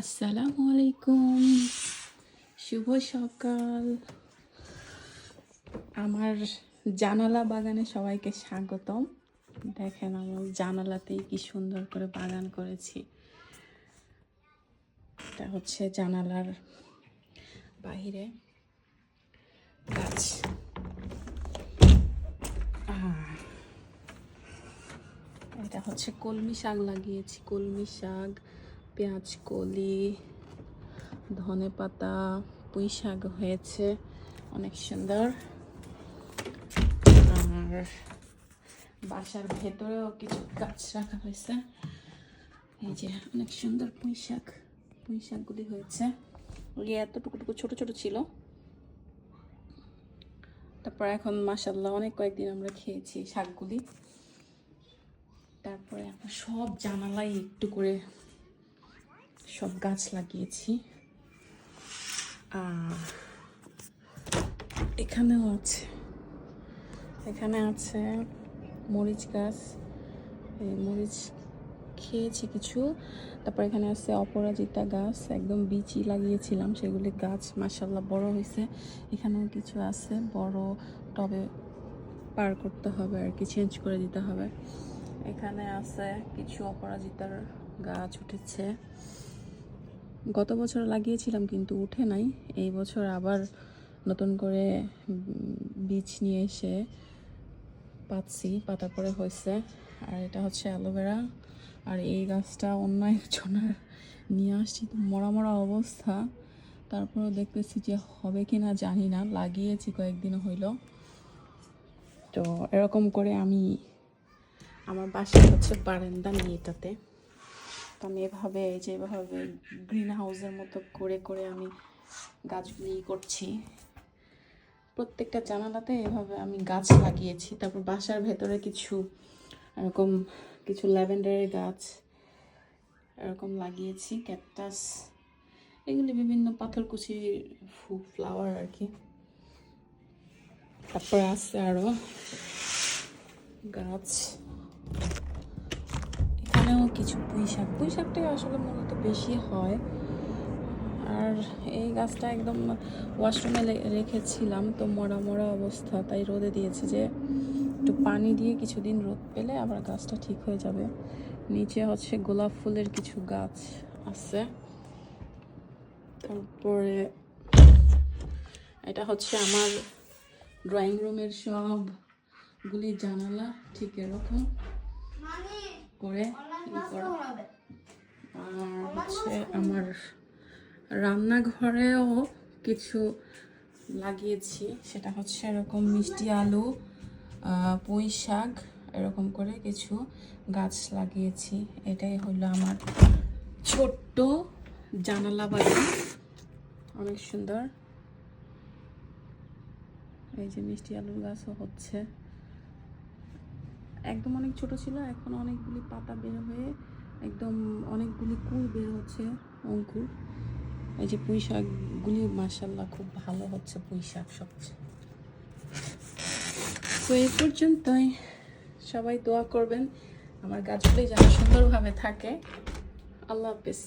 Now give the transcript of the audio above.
আসসালামু আলাইকুম। শুভ সকাল। আমার জানালা বাগানে সবাইকে স্বাগতম। দেখেন আমার জানালাতেই কি সুন্দর করে বাগান করেছি। এটা হচ্ছে জানালার বাহিরে গাছ। এটা হচ্ছে কলমি শাক লাগিয়েছি, কলমি শাক। পেঁয়াজ, কলি, ধনে পাতা, পুঁই শাক হয়েছে। অনেক সুন্দর। আর বাসার ভেতরেও কিছু গাছ রাখা হয়েছে। এই যে অনেক সুন্দর পুঁই শাক, পুঁই শাকগুলি হয়েছে। ওই এতটুকু ছোট ছোট ছিল। তারপর এখন মাসাল্লাহ অনেক কয়েকদিন আমরা খেয়েছি শাকগুলি। তারপরে সব জানালাই একটু করে সব গাছ লাগিয়েছি। আর এখানেও আছে। এখানে আছে মরিচ গাছ। এই মরিচ খেয়েছি কিছু। তারপর এখানে আছে অপরাজিতা গাছ। একদম বিচি লাগিয়েছিলাম। সেগুলি গাছ মাসাল্লাহ বড় হয়েছে। এখানেও কিছু আছে। বড় টবে পার করতে হবে আর কি চেঞ্জ করে দিতে হবে। এখানে আছে কিছু অপরাজিতার গাছ উঠেছে। গত বছর লাগিয়েছিলাম কিন্তু উঠে নাই। এই বছর আবার নতুন করে বীজ নিয়ে এসে পাচ্ছি, পাতা পরে হয়েছে। আর এটা হচ্ছে অ্যালোভেরা। আর এই গাছটা অন্য একজনের নিয়ে আসছি। তো মরা মরা অবস্থা। তারপরেও দেখতেছি যে হবে কি না জানি না। লাগিয়েছি কয়েকদিন হইল। তো এরকম করে আমি আমার বাসায় হচ্ছে বারান্দা নিয়ে আমি এভাবে, এই যে এভাবে গ্রিন হাউসের মতো করে করে আমি গাছগুলি করছি। প্রত্যেকটা জানালাতে এভাবে আমি গাছ লাগিয়েছি। তারপর বাসার ভেতরে কিছু এরকম কিছু ল্যাভেন্ডারের গাছ এরকম লাগিয়েছি, ক্যাকটাস, এগুলি বিভিন্ন পাথরকুচি ফ্লাওয়ার আর কি। তারপরে আছে আরও গাছ। এখানেও কিছু পুঁই শাক পুঁই শাকটাই আসলে মূলত বেশি হয়। আর এই গাছটা একদম ওয়াশরুমে রেখেছিলাম তো মরা মরা অবস্থা। তাই রোদে দিয়েছি যে একটু পানি দিয়ে কিছুদিন রোদ পেলে আবার গাছটা ঠিক হয়ে যাবে। নিচে হচ্ছে গোলাপ ফুলের কিছু গাছ আছে। তারপরে এটা হচ্ছে আমার ড্রয়িং রুমের সবগুলি জানালা ঠিক এরকম। করে ই করা রান্নাঘরেও কিছু লাগিয়েছি। সেটা হচ্ছে এরকম মিষ্টি আলু পুঁই শাক, এরকম করে কিছু গাছ লাগিয়েছি। এটাই হলো আমার ছোট্ট জানালা বাগান। অনেক সুন্দর। এই যে মিষ্টি আলুর গাছও হচ্ছে। একদম অনেক ছোট ছিল, এখন অনেকগুলি পাতা বের হয়ে একদম অনেকগুলি কুল বের হচ্ছে অঙ্কুর। এই যে পুঁই শাকগুলি মাসাল্লাহ খুব ভালো হচ্ছে পুঁই শাক সবচেয়ে। তো এই পর্যন্তই। সবাই দোয়া করবেন। আমার গাছগুলি যেন সুন্দরভাবে থাকে। আল্লাহ হাফিজ।